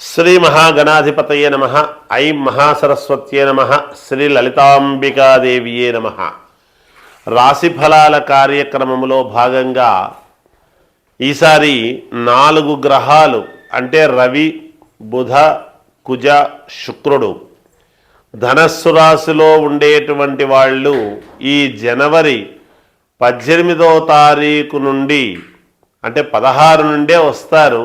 శ్రీ మహాగణాధిపతయే నమ ఐం మహాసరస్వత్యే నమ శ్రీ లలితాంబికాదేవియే నమ. రాశిఫలాల కార్యక్రమంలో భాగంగా ఈసారి నాలుగు గ్రహాలు అంటే రవి బుధ కుజ శుక్రుడు ధనస్సు రాశిలో ఉండేటువంటి వాళ్ళు ఈ జనవరి పద్దెనిమిదో తారీఖు నుండి అంటే పదహారు నుండే వస్తారు.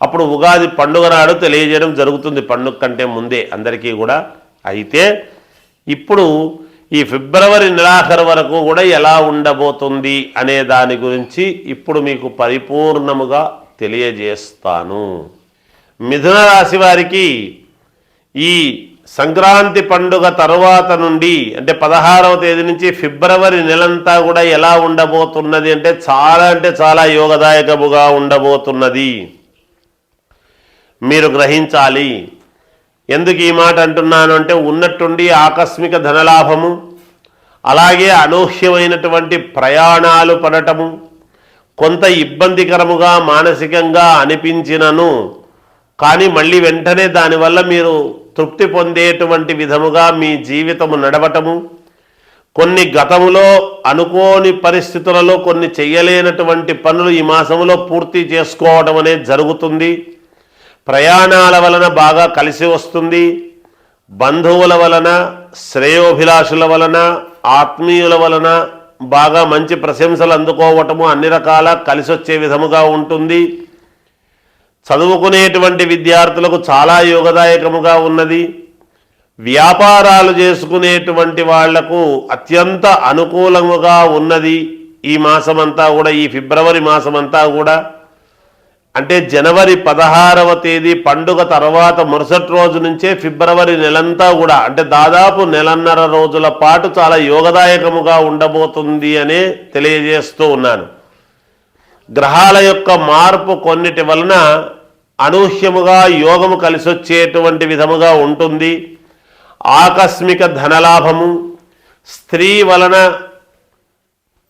అప్పుడు ఉగాది పండుగ నాడు తెలియజేయడం జరుగుతుంది పండుగ కంటే ముందే అందరికీ కూడా. అయితే ఇప్పుడు ఈ ఫిబ్రవరి నెలాఖరు వరకు కూడా ఎలా ఉండబోతుంది అనే దాని గురించి ఇప్పుడు మీకు పరిపూర్ణముగా తెలియజేస్తాను. మిథున రాశి వారికి ఈ సంక్రాంతి పండుగ తరువాత నుండి అంటే పదహారవ తేదీ నుంచి ఫిబ్రవరి నెలంతా కూడా ఎలా ఉండబోతున్నది అంటే చాలా అంటే చాలా యోగదాయకముగా ఉండబోతున్నది. మీరు గ్రహించాలి. ఎందుకు ఈ మాట అంటున్నాను అంటే ఉన్నట్టుండి ఆకస్మిక ధనలాభము అలాగే అనూహ్యమైనటువంటి ప్రయాణాలు పడటము కొంత ఇబ్బందికరముగా మానసికంగా అనిపించినను. కానీ మళ్ళీ వెంటనే దానివల్ల మీరు తృప్తి పొందేటువంటి విధముగా మీ జీవితము నడవటము కొన్ని గతములో అనుకోని పరిస్థితులలో కొన్ని చెయ్యలేనటువంటి పనులు ఈ మాసంలో పూర్తి చేసుకోవడం అనేది జరుగుతుంది. ప్రయాణాల వలన బాగా కలిసి వస్తుంది. బంధువుల వలన శ్రేయోభిలాషుల వలన ఆత్మీయుల వలన బాగా మంచి ప్రశంసలు అందుకోవటము అన్ని రకాల కలిసి వచ్చే విధముగా ఉంటుంది. చదువుకునేటువంటి విద్యార్థులకు చాలా యోగదాయకముగా ఉన్నది. వ్యాపారాలు చేసుకునేటువంటి వాళ్ళకు అత్యంత అనుకూలముగా ఉన్నది ఈ మాసమంతా కూడా ఈ ఫిబ్రవరి మాసమంతా కూడా. అంటే జనవరి పదహారవ తేదీ పండుగ తర్వాత మరుసటి రోజు నుంచే ఫిబ్రవరి నెలంతా కూడా అంటే దాదాపు నెలన్నర రోజుల పాటు చాలా యోగదాయకముగా ఉండబోతుంది అనే తెలియజేస్తూ ఉన్నాను. గ్రహాల యొక్క మార్పు కొన్నిటి వలన అనూహ్యముగా యోగము కలిసొచ్చేటువంటి విధముగా ఉంటుంది. ఆకస్మిక ధనలాభము స్త్రీ వలన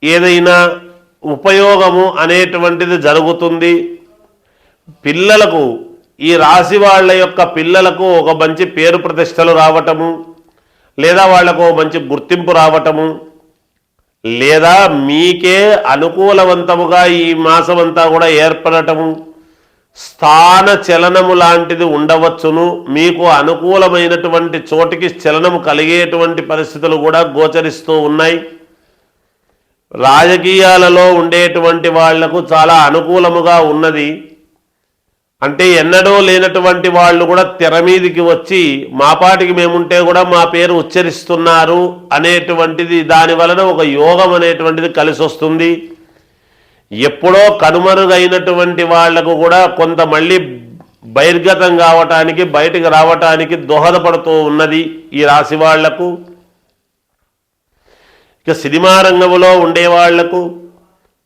ఏదైనా ఉపయోగము అనేటువంటిది జరుగుతుంది. పిల్లలకు ఈ రాశి వాళ్ళ యొక్క పిల్లలకు ఒక మంచి పేరు ప్రతిష్టలు రావటము లేదా వాళ్ళకు ఒక మంచి గుర్తింపు రావటము లేదా మీకే అనుకూలవంతముగా ఈ మాసమంతా కూడా ఏర్పడటము స్థాన చలనము లాంటిది ఉండవచ్చును. మీకు అనుకూలమైనటువంటి చోటికి చలనము కలిగేటువంటి పరిస్థితులు కూడా గోచరిస్తూ ఉన్నాయి. రాజకీయాలలో ఉండేటువంటి వాళ్ళకు చాలా అనుకూలముగా ఉన్నది. అంటే ఎన్నడూ లేనటువంటి వాళ్ళు కూడా తెర మీదికి వచ్చి మా పాటికి మేముంటే కూడా మా పేరు ఉచ్చరిస్తున్నారు అనేటువంటిది దాని వలన ఒక యోగం అనేటువంటిది కలిసి వస్తుంది ఎప్పుడో కనుమరుగైనటువంటి వాళ్ళకు కూడా కొంత మళ్ళీ బహిర్గతం కావటానికి బయటకు రావటానికి దోహదపడుతూ ఉన్నది ఈ రాశి వాళ్ళకు. ఇక సినిమా రంగంలో ఉండేవాళ్ళకు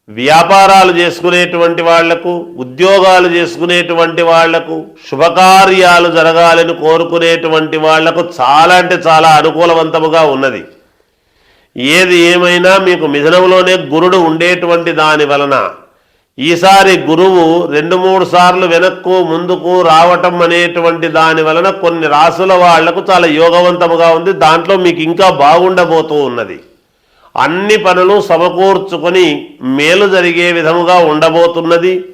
వ్యాపారాలు చేసుకునేటువంటి వాళ్ళకు ఉద్యోగాలు చేసుకునేటువంటి వాళ్ళకు శుభకార్యాలు జరగాలని కోరుకునేటువంటి వాళ్ళకు చాలా అంటే చాలా అనుకూలవంతముగా ఉన్నది. ఏది ఏమైనా మీకు మిథునంలోనే గురుడు ఉండేటువంటి దాని వలన ఈసారి గురువు రెండు మూడు సార్లు వెనక్కు ముందుకు రావటం అనేటువంటి దాని వలన కొన్ని రాసుల వాళ్ళకు చాలా యోగవంతముగా ఉంది. దాంట్లో మీకు ఇంకా బాగుండబోతూ ఉన్నది. అన్ని పనులు సమకూర్చుకొని మేలు జరిగే విధముగా ఉండబోతున్నది.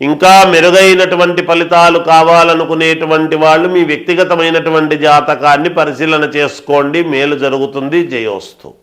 ఇంకా మెరుగైనటువంటి ఫలితాలు కావాలనుకునేటువంటి వాళ్ళు మీ వ్యక్తిగతమైనటువంటి జాతకాన్ని పరిశీలన చేసుకోండి. మేలు జరుగుతుంది. జయోస్తు.